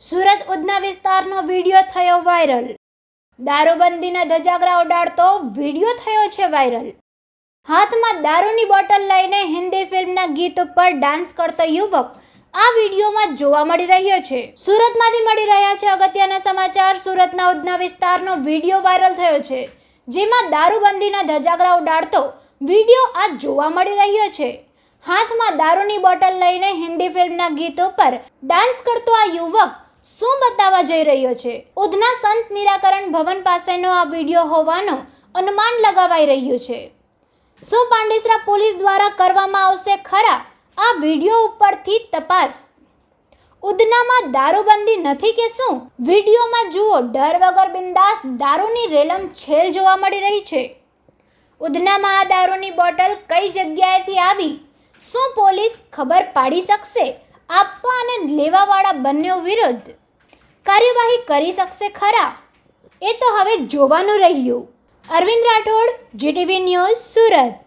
સુરત ઉધના વિસ્તારનો વીડિયો થયો viral. દારૂબંધીના ધજાગરા ઉડાડતો video થયો છે વાયરલ. હાથમાં દારૂની બોટલ લઈને હિન્દી ફિલ્મના ગીત ઉપર ડાન્સ કરતો યુવક આ વિડીયોમાં જોવા મળી રહ્યો છે. સુરતમાંથી મળી રહ્યા છે અગત્યના સમાચાર. સુરતના ઉધના વિસ્તારનો વીડિયો વાયરલ થયો છે, જેમાં દારૂબંધીના ધજાગરા ઉડાડતો વીડિયો આ જોવા મળી રહ્યો છે. હાથમાં દારૂની બોટલ લઈને હિન્દી ફિલ્મના ગીત ઉપર ડાન્સ કરતો આ યુવક શું બતાવવા જઈ રહ્યો છે? ઉધના સંત નિરાકરણ ભવન પાસેનો આ વીડિયો હોવાનો અનુમાન લગાવાઈ રહ્યું છે. શું પાંડેસરા પોલીસ દ્વારા કરવામાં આવશે ખરા? આ વીડિયો ઉપરથી તપાસ. ઉધનામાં દારૂબંધી નથી કે શું? વિડીયોમાં જુઓ, ડર વગર બિંદાસ દારૂની રેલમ છેલ જોવા મળી રહી છે. ઉધનામાં આ દારૂની બોટલ કઈ જગ્યાએથી આવી? શું પોલીસ ખબર પાડી શકશે? આપવા અને લેવાવાળા બંને વિરુદ્ધ કાર્યવાહી કરી શકશે ખરા? એ તો હવે જોવાનું રહ્યું. Arvind Rathod, GTV news Surat.